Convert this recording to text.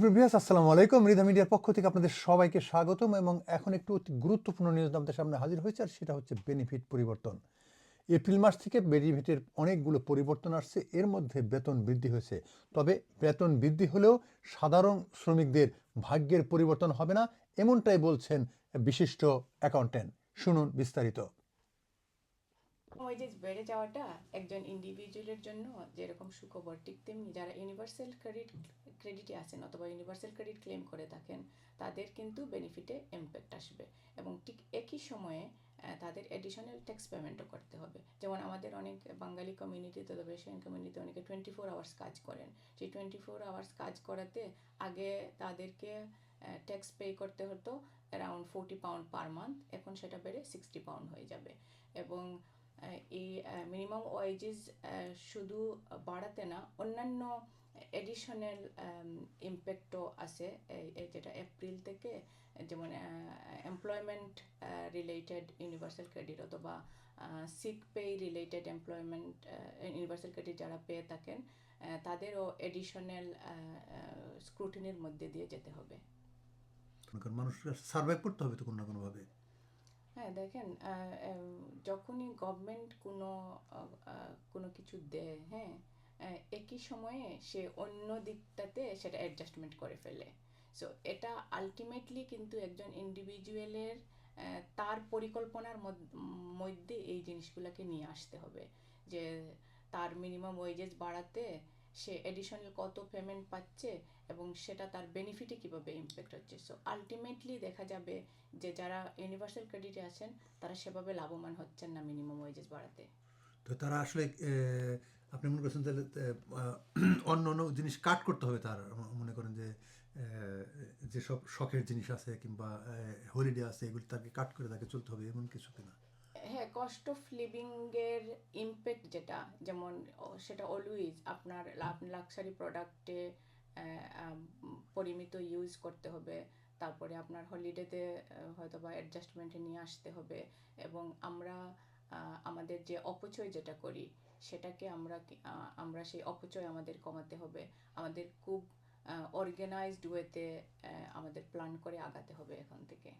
Previous আসসালামু আলাইকুম। রিদা মিডিয়ার পক্ষ থেকে আপনাদের সবাইকে স্বাগতম এবং এখন একটু অতি গুরুত্বপূর্ণ নিউজ আমাদের সামনে হাজির হয়েছে, আর সেটা হচ্ছে বেনিফিট পরিবর্তন। এপ্রিল মাস থেকে বেনিফিটের অনেকগুলো পরিবর্তন আসছে, এর মধ্যে বেতন বৃদ্ধি হয়েছে। তবে বেতন বৃদ্ধি হলেও সাধারণ শ্রমিকদের ভাগ্যের পরিবর্তন হবে না, এমনটাই বলছেন বিশিষ্ট অ্যাকাউন্টেন্ট শুনুন বিস্তারিত। ওয়েজেস বেড়ে যাওয়াটা একজন ইন্ডিভিজুয়ালের জন্য যেরকম সুখবর, ঠিক তেমনি যারা ইউনিভার্সাল ক্রেডিট ক্রেডিটে আছেন অথবা ইউনিভার্সাল ক্রেডিট ক্লেম করে থাকেন, তাদের কিন্তু বেনিফিটে ইম্প্যাক্ট আসবে। এবং ঠিক একই সময়ে তাদের অ্যাডিশনাল ট্যাক্স পেমেন্টও করতে হবে। যেমন আমাদের অনেক বাঙালি কমিউনিটিতে তবে এশিয়ান কমিউনিটিতে অনেকে টোয়েন্টি ফোর আওয়ার্স কাজ করেন। সেই টোয়েন্টি ফোর আওয়ার্স কাজ করাতে আগে তাদেরকে ট্যাক্স পে করতে হতো around forty pound per month এখন সেটা বেড়ে সিক্সটি পাউন্ড হয়ে যাবে। এবং এই মিনিমাম ওয়েজেস শুধু বাড়াতে না, অন্যান্য এডিশনাল ইম্প্যাক্টও আছে এই- এই যেটা এপ্রিল থেকে যেমন এমপ্লয়মেন্ট রিলেটেড ইউনিভার্সাল ক্রেডিট অথবা sick pay related employment universal credit যারা পেয়ে থাকেন তাদেরও এডিশনাল স্ক্রুটিনির মধ্যে দিয়ে যেতে হবে। মানুষকে সার্ভাইভ করতে হবে তো কোনো না কোনোভাবে? হ্যাঁ দেখেন যখনই গভর্নমেন্ট কোনো কোনো কিছু দেয় হ্যাঁ একই সময়ে সে অন্য দিকটাতে সেটা অ্যাডজাস্টমেন্ট করে ফেলে। সো এটা আলটিমেটলি কিন্তু একজন ইন্ডিভিজুয়ালের তার পরিকল্পনার মধ্যে এই জিনিসগুলোকে নিয়ে আসতে হবে। যে তার মিনিমাম ওয়েজেস বাড়াতে সে এডিশনাল কত পেমেন্ট পাচ্ছে এবং সেটা তার বেনিফিটে কীভাবে ইম্প্যাক্ট হচ্ছে। সো আলটিমেটলি দেখা যাবে যে যারা ইউনিভার্সাল ক্রেডিটে আছেন, তারা সেভাবে লাভবান হচ্ছেন না মিনিমাম ওয়েজেস বাড়াতে। তো তারা আসলে আপনি মনে করছেন তাহলে অন্য অন্য জিনিস কাট করতে হবে তার মনে করেন যে যেসব শখের জিনিস আছে কিংবা হলিডে আছে, এগুলি তাকে কাট করে তাকে চলতে হবে, এমন কিছু কিনা? হ্যাঁ কস্ট অফ লিভিংয়ের ইম্প্যাক্ট যেটা, যেমন সেটা অলওয়েজ আপনার লাক্সারি প্রোডাক্টে পরিমিত ইউজ করতে হবে, তারপরে আপনার হলিডেতে হয়তো বা অ্যাডজাস্টমেন্টে নিয়ে আসতে হবে, এবং আমরা আমাদের যে অপচয় যেটা করি সেটাকে আমরা আমরা সেই অপচয় আমাদের কমাতে হবে। আমাদের খুব অর্গানাইজড ওয়েতে আমাদের প্ল্যান করে আগাতে হবে এখন থেকে।